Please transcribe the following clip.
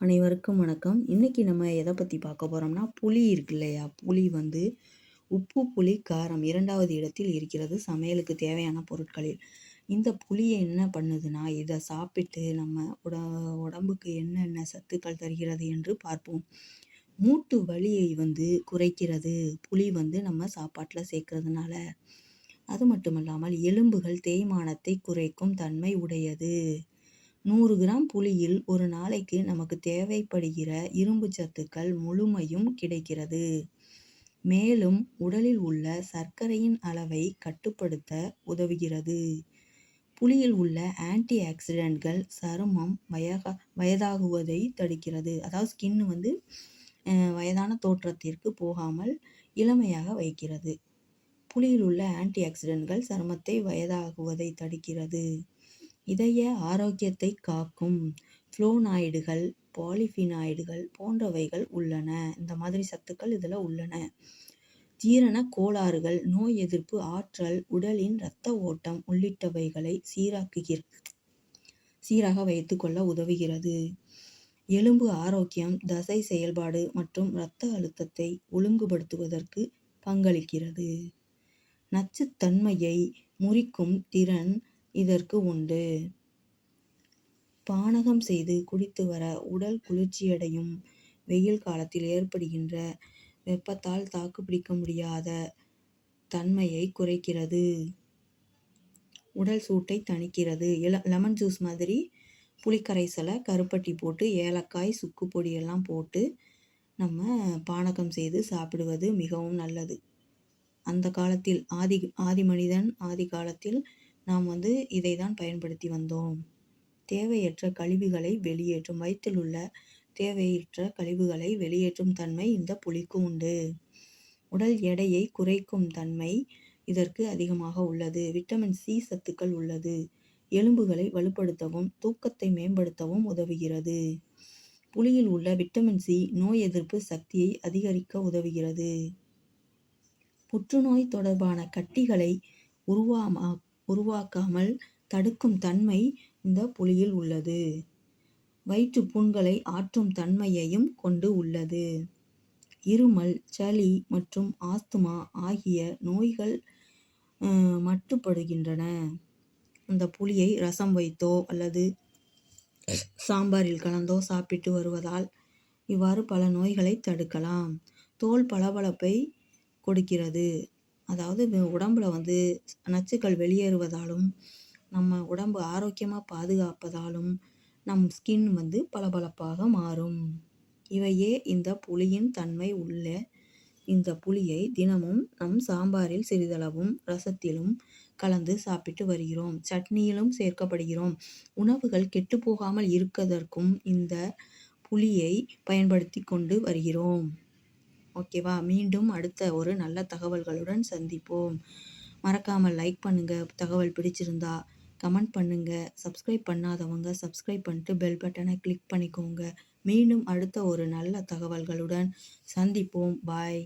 அனைவருக்கும் வணக்கம். இன்றைக்கி நம்ம எதை பற்றி பார்க்க போகிறோம்னா புளி இருக்கு இல்லையா? புளி வந்து உப்பு, புளி, காரம் இரண்டாவது இடத்தில் இருக்கிறது சமையலுக்கு தேவையான பொருட்களில். இந்த புளியை என்ன பண்ணுதுன்னா, இதை சாப்பிட்டு நம்ம உட உடம்புக்கு என்னென்ன சத்துக்கள் தருகிறது என்று பார்ப்போம். மூட்டு வலியை வந்து குறைக்கிறது. புளி வந்து நம்ம சாப்பாட்டில் சேர்க்கறதுனால அது மட்டுமல்லாமல் எலும்புகள் தேய்மானத்தை குறைக்கும் தன்மை உடையது. நூறு கிராம் புளியில் ஒரு நாளைக்கு நமக்கு தேவைப்படுகிற இரும்புச் சத்துக்கள் முழுமையும் கிடைக்கிறது. மேலும் உடலில் உள்ள சர்க்கரையின் அளவை கட்டுப்படுத்த உதவுகிறது. புளியில் உள்ள ஆன்டி ஆக்சிடென்ட்கள் சருமம் வயக வயதாகுவதை தடுக்கிறது. அதாவது ஸ்கின் வந்து வயதான தோற்றத்திற்கு போகாமல் இளமையாக வைக்கிறது. புளியில் உள்ள ஆன்டி ஆக்சிடென்ட்கள் சருமத்தை வயதாகுவதை தடுக்கிறது. இதய ஆரோக்கியத்தை காக்கும் ஃப்ளோனாய்டுகள் பாலிஃபினாய்டுகள் போன்றவைகள் உள்ளன. இந்த மாதிரி சத்துக்கள் இதில் உள்ளன. ஜீரண கோளாறுகள், நோய் எதிர்ப்பு ஆற்றல், உடலின் இரத்த ஓட்டம் உள்ளிட்டவைகளை சீராக்குகிற சீராக வைத்துக்கொள்ள உதவுகிறது. எலும்பு ஆரோக்கியம், தசை செயல்பாடு மற்றும் இரத்த அழுத்தத்தை ஒழுங்குபடுத்துவதற்கு பங்களிக்கிறது. நச்சுத்தன்மையை முறிக்கும் திறன் இதற்கு உண்டு. பானகம் செய்து குடித்து வர உடல் குளிர்ச்சியடையும். வெயில் காலத்தில் ஏற்படுகின்ற வெப்பத்தால் தாக்குப்பிடிக்க முடியாத தன்மையை குறைக்கிறது. உடல் சூட்டை தணிக்கிறது. லெமன் ஜூஸ் மாதிரி புளிக்கரைசலை கருப்பட்டி போட்டு, ஏலக்காய், சுக்கு பொடியெல்லாம் போட்டு நம்ம பானகம் செய்து சாப்பிடுவது மிகவும் நல்லது. அந்த காலத்தில் ஆதி ஆதி மனிதன் ஆதி காலத்தில் நாம் வந்து இதை தான் பயன்படுத்தி வந்தோம். தேவையற்ற கழிவுகளை வெளியேற்றும் வயிற்றில் உள்ள தேவையற்ற கழிவுகளை வெளியேற்றும் தன்மை இந்த புளிக்கு உண்டு. உடல் எடையை குறைக்கும் தன்மை இதற்கு அதிகமாக உள்ளது. விட்டமின் சி சத்துக்கள் உள்ளது. எலும்புகளை வலுப்படுத்தவும், தூக்கத்தை மேம்படுத்தவும் உதவுகிறது. புளியில் உள்ள விட்டமின் சி நோய் எதிர்ப்பு சக்தியை அதிகரிக்க உதவுகிறது. புற்றுநோய் தொடர்பான கட்டிகளை உருவாமா உருவாக்காமல் தடுக்கும் தன்மை இந்த புளியில் உள்ளது. வயிற்று புண்களை ஆற்றும் தன்மையையும் கொண்டு உள்ளது. இருமல், சளி மற்றும் ஆஸ்துமா ஆகிய நோய்கள் மட்டுப்படுகின்றன. இந்த புளியை ரசம் வைத்தோ அல்லது சாம்பாரில் கலந்தோ சாப்பிட்டு வருவதால் இவ்வாறு பல நோய்களை தடுக்கலாம். தோல் பளபளப்பை கொடுக்கிறது. அதாவது உடம்புல வந்து நச்சுக்கள் வெளியேறுவதாலும், நம்ம உடம்பு ஆரோக்கியமாக பாதுகாப்பதாலும் நம் ஸ்கின் வந்து பளபளப்பாக மாறும். இவையே இந்த புளியின் தன்மை உள்ள இந்த புளியை தினமும் நம் சாம்பாரில் சிறிதளவும், ரசத்திலும் கலந்து சாப்பிட்டு வருகிறோம். சட்னியிலும் சேர்க்கப்படுகிறோம். உணவுகள் கெட்டுப்போகாமல் இருக்கதற்கும் இந்த புளியை பயன்படுத்தி கொண்டு வருகிறோம். ஓகேவா? மீண்டும் அடுத்த ஒரு நல்ல தகவல்களுடன் சந்திப்போம். மறக்காமல் லைக் பண்ணுங்கள் தகவல் பிடிச்சிருந்தா கமெண்ட் பண்ணுங்கள் சப்ஸ்கிரைப் பண்ணாதவங்க சப்ஸ்கிரைப் பண்ணிட்டு பெல் பட்டனை கிளிக் பண்ணிக்கோங்க. மீண்டும் அடுத்த ஒரு நல்ல தகவல்களுடன் சந்திப்போம். பாய்.